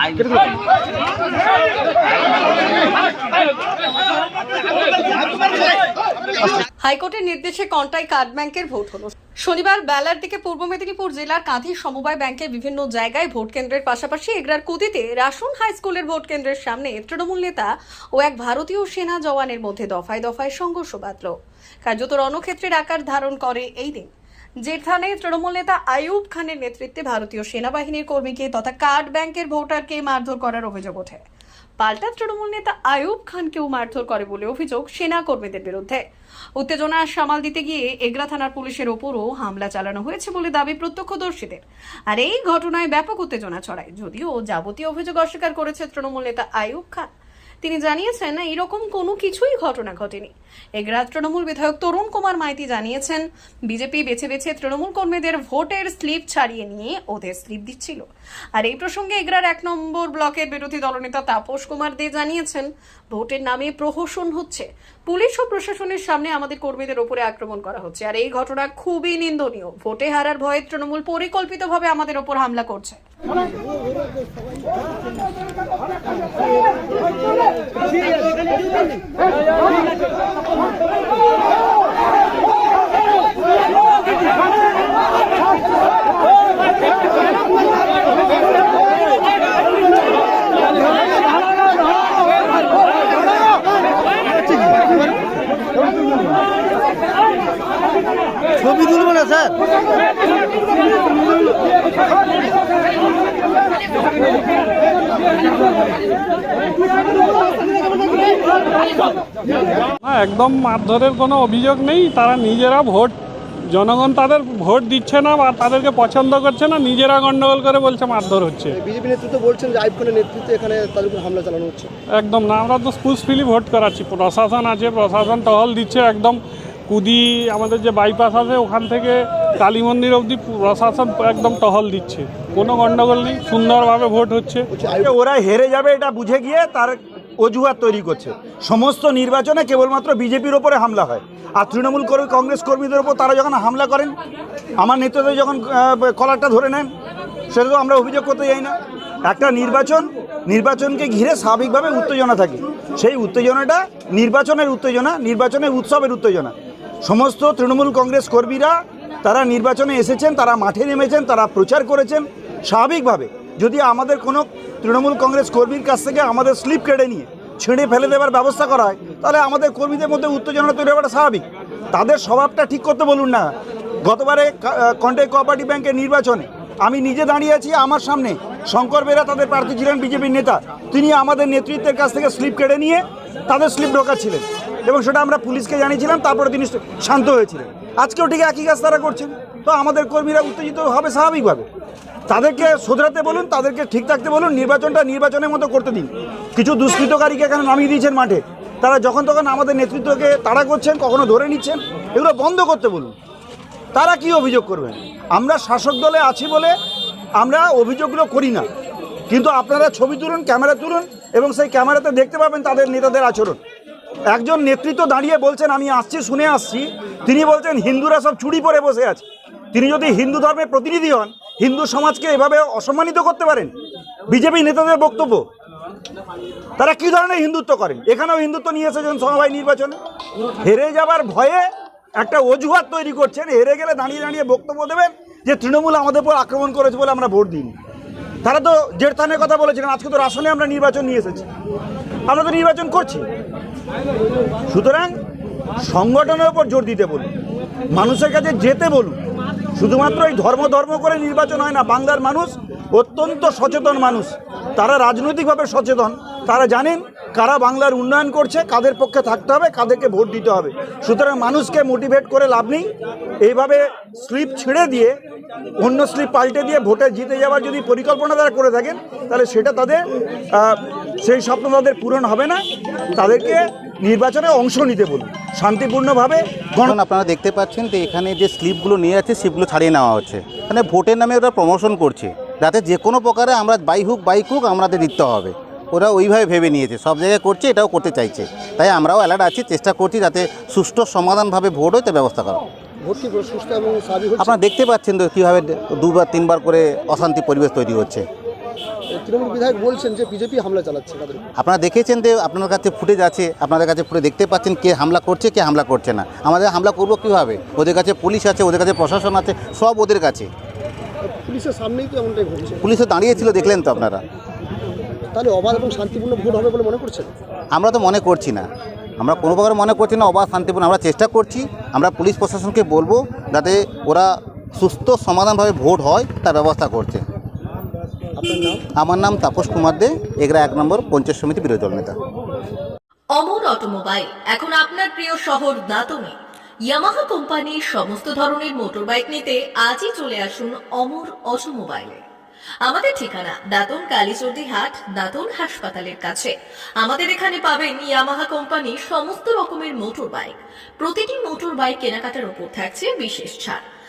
I হাইকোর্টের নির্দেশে Contai card ব্যাংকের ভোট হলো। শনিবার বেলার দিকে পূর্ব মেদিনীপুর জেলার কাঁথি সমবায় ব্যাংকের বিভিন্ন জায়গায় ভোট কেন্দ্রের পাশাপাশি এগরার কুদিতে রাসুন হাই স্কুলের ভোট কেন্দ্রের সামনে তৃণমূল নেতা ও এক ভারতীয় সেনা জওয়ানের মধ্যে দফায় দফায় সংঘর্ষ বাঁধল। কার্যত রণক্ষেত্রের আকার ধারণ করে এই দিন। যেখানে তৃণমূল নেতা আইয়ুব খানের নেতৃত্বে ভারতীয় সেনাবাহিনীর কর্মীকে তথা কার্ড ব্যাংকের ভোটারকে মারধর করার অভিযোগ ওঠে। পাল্টা তৃণমূল নেতা আয়ুব খানকেও মারধর করে বলে অভিযোগ সেনা কর্মীদের বিরুদ্ধে। উত্তেজনা সামাল দিতে গিয়ে এগরা থানার পুলিশের ওপরও হামলা চালানো হয়েছে বলে দাবি প্রত্যক্ষদর্শীদের। আর এই ঘটনায় ব্যাপক উত্তেজনা ছড়ায়, যদিও যাবতীয় অভিযোগ অস্বীকার করেছে তৃণমূল নেতা আয়ুব খান। তিনি জানিয়েছেন এরকম কোনো কিছুই ঘটনা ঘটেনি এগরা তৃণমূল বিধায়ক তরুণ কুমার মাইতি জানিয়েছেন বিজেপি বেছে বেছে তৃণমূল কর্মীদের ভোটের স্লিপ ছাড়িয়ে নিয়ে ওদের স্লিপ দিচ্ছিল আর এই প্রসঙ্গে এগরার এক নম্বর ব্লকের বিরোধী দলনেতা তাপস কুমার দে জানিয়েছেন ভোটের নামে প্রহসন হচ্ছে পুলিশ ও প্রশাসনের সামনে আমাদের কর্মীদের ওপরে আক্রমণ করা হচ্ছে আর এই ঘটনা খুবই নিন্দনীয় ভোটে হারার ভয়ে তৃণমূল পরিকল্পিতভাবে আমাদের ওপর হামলা করছে ছবি তুলবো না স্যার? একদম মারধরের কোনো অভিযোগ নেই। তারা নিজেরা ভোট জনগণ তাদের ভোট দিচ্ছে না বা তাদেরকে পছন্দ করছে না নিজেরা গন্ডগোল করে বলছে মারধর হচ্ছে। বিজেপি নেতৃত্ব বলছেন যে আইব খানের নেতৃত্বে এখানে তাদের উপর হামলা চালানো হচ্ছে। একদম না আমরা তো স্পুসফিলি ভোট করাচ্ছি। প্রশাসন আছে প্রশাসন টহল দিচ্ছে একদম। কুদি আমাদের যে বাইপাস আছে ওখান থেকে কালী মন্দির অবধি প্রশাসন একদম টহল দিচ্ছে। কোনো গন্ডগোল নেই, সুন্দরভাবে ভোট হচ্ছে। ওরা হেরে যাবে এটা বুঝে গিয়ে তার অজুহাত তৈরি করছে। সমস্ত নির্বাচনে কেবলমাত্র বিজেপির ওপরে হামলা হয়। আর তৃণমূল কর্মী কংগ্রেস কর্মীদের ওপর তারা যখন হামলা করেন, আমার নেতৃত্বে যখন কলারটা ধরে নেন, সেটা তো আমরা অভিযোগ করতে যাই না। একটা নির্বাচন, নির্বাচনকে ঘিরে স্বাভাবিকভাবে উত্তেজনা থাকে। সেই উত্তেজনাটা নির্বাচনের উত্তেজনা, নির্বাচনের উৎসবের উত্তেজনা। সমস্ত তৃণমূল কংগ্রেস কর্মীরা, তারা নির্বাচনে এসেছেন, তারা মাঠে নেমেছেন, তারা প্রচার করেছেন স্বাভাবিকভাবে যদি আমাদের কোনো তৃণমূল কংগ্রেস কর্মীর কাছ থেকে আমাদের স্লিপ কেড়ে নিয়ে ছিঁড়ে ফেলে দেওয়ার ব্যবস্থা করা হয়, তাহলে আমাদের কর্মীদের মধ্যে উত্তেজনা তৈরি হওয়াটা স্বাভাবিক। তাদের স্বভাবটা ঠিক করতে বলুন না। গতবারে কন্ট্যাক্ট কোঅপারেটিভ ব্যাংকের নির্বাচনে আমি নিজে দাঁড়িয়ে আছি, আমার সামনে শঙ্কর বেরা তাদের প্রার্থী ছিলেন বিজেপির নেতা। তিনি আমাদের নেতৃত্বের কাছ থেকে স্লিপ কেড়ে নিয়ে তাদের স্লিপ ঢোকাচ্ছিলেন এবং সেটা আমরা পুলিশকে জানিয়েছিলাম, তারপরে তিনি শান্ত হয়েছিলেন। আজকেও ঠিক একই কাজ তারা করছেন। তো আমাদের কর্মীরা উত্তেজিত হবে স্বাভাবিকভাবে। তাদেরকে শোধরাতে বলুন, তাদেরকে ঠিক থাকতে বলুন, নির্বাচনটা নির্বাচনের মতো করতে দিন। কিছু দুষ্কৃতকারীকে এখানে নামিয়ে দিয়েছেন মাঠে। তারা যখন তখন আমাদের নেতৃত্বকে তাড়া করছেন, কখনো ধরে নিচ্ছেন, এগুলো বন্ধ করতে বলুন। তারা কি অভিযোগ করবেন? আমরা শাসক দলে আছি বলে আমরা অভিযোগগুলো করি না। কিন্তু আপনারা ছবি তুলুন, ক্যামেরা তুলুন এবং সেই ক্যামেরাতে দেখতে পাবেন তাদের নেতাদের আচরণ। একজন নেতৃত্ব দাঁড়িয়ে বলছেন, আমি আসছি, শুনে আসছি। তিনি বলছেন, হিন্দুরা সব চুরি পরে বসে আছে। তিনি যদি হিন্দু ধর্মের প্রতিনিধি হন হিন্দু সমাজকে এভাবে অসম্মানিত করতে পারেন? বিজেপি নেতাদের বক্তব্য। তারা কি ধরনের হিন্দুত্ব করেন? এখানেও হিন্দুত্ব নিয়ে এসেছেন সমবায় নির্বাচনে। হেরে যাবার ভয়ে একটা অজুহাত তৈরি করছেন। হেরে গেলে দাঁড়িয়ে দাঁড়িয়ে বক্তব্য দেবেন যে তৃণমূল আমাদের উপর আক্রমণ করেছে বলে আমরা ভোট দিইনি। তারা তো জেরথানের কথা বলেছিলেন আজকে তো রাসনে আমরা নির্বাচন নিয়ে এসেছি। আমরা তো নির্বাচন করছি। সুতরাং সংগঠনের উপর জোর দিতে বলুন। মানুষের কাছে যেতে বলুন। শুধুমাত্র এই ধর্ম ধর্ম করে নির্বাচন হয় না, বাংলার মানুষ অত্যন্ত সচেতন মানুষ। তারা রাজনৈতিকভাবে সচেতন। তারা জানেন কারা বাংলার উন্নয়ন করছে, কাদের পক্ষে থাকতে হবে, কাদেরকে ভোট দিতে হবে। সুতরাং মানুষকে মোটিভেট করে লাভ নেই। এইভাবে স্লিপ ছেড়ে দিয়ে, অন্য স্লিপ পাল্টে দিয়ে ভোটে জিতে যাওয়ার যদি পরিকল্পনা তারা করে থাকেন, তাহলে সেটা তাদের সেই স্বপ্ন তাদের পূরণ হবে না। তাদেরকে নির্বাচনে অংশ নিতে বলুন। শান্তিপূর্ণভাবে গণ আপনারা দেখতে পাচ্ছেন যে এখানে যে স্লিপগুলো নিয়ে আছে স্লিপগুলো ছাড়িয়ে নেওয়া হচ্ছে। এখানে ভোটের নামে ওরা প্রমোশন করছে। যাতে যে কোনো প্রকারে আমরা বাই হুক বাই হুক আমাদের দিতে হবে। ওরা ওইভাবে ভেবে নিয়েছে। সব জায়গায় করছে এটাও করতে চাইছে। তাই আমরাও অ্যালার্ট আছি চেষ্টা করছি যাতে সুষ্ঠু সমাধানভাবে ভোট হয় তার ব্যবস্থা করা ভোট কি সুস্থ এবং স্বাভাবিক হচ্ছে? আপনারা দেখতে পাচ্ছেন তো কীভাবে দুবার তিনবার করে অশান্তি পরিবেশ তৈরি হচ্ছে। তৃণমূল বিধায়ক বলছেন যে বিজেপি হামলা চালাচ্ছে তাদের আপনারা দেখেছেন যে আপনার কাছে ফুটেজ আছে আপনাদের কাছে ফুটে দেখতে পাচ্ছেন কে হামলা করছে কে হামলা করছে না। আমাদের হামলা করব কীভাবে? ওদের কাছে পুলিশ আছে ওদের কাছে প্রশাসন আছে সব ওদের কাছে। পুলিশের সামনেই তো এমনটাই ঘটছে। পুলিশও দাঁড়িয়েছিল দেখলেন তো আপনারা। তাহলে অবাধ এবং শান্তিপূর্ণ ভোট হবে বলে মনে করছেন? আমরা তো মনে করছি না। আমরা কোনো প্রকার মনে করছি না অবাধ শান্তিপূর্ণ। আমরা চেষ্টা করছি আমরা পুলিশ প্রশাসনকে বলব যাতে ওরা সুস্থ সমাধানভাবে ভোট হয় তার ব্যবস্থা করছে আমার নাম তাপস কুমার দে, এগরা এক নম্বর পঞ্চায়েত সমিতি বিরোধী দল নেতা। অমর অটোমোবাইল, এখন আপনার প্রিয় শহর দাতনে ইয়ামাহা কোম্পানির সমস্ত ধরনের মোটরবাইক নিতে আজই চলে আসুন অমর অটোমোবাইলে। আমাদের ঠিকানা দাতন কালীচর্দি হাট, দাতন হাসপাতালের কাছে। আমাদের এখানে পাবেন ইয়ামাহা কোম্পানির সমস্ত রকমের মোটর বাইক প্রতিটি মোটর বাইক কেনাকাটার উপর থাকছে বিশেষ ছাড়।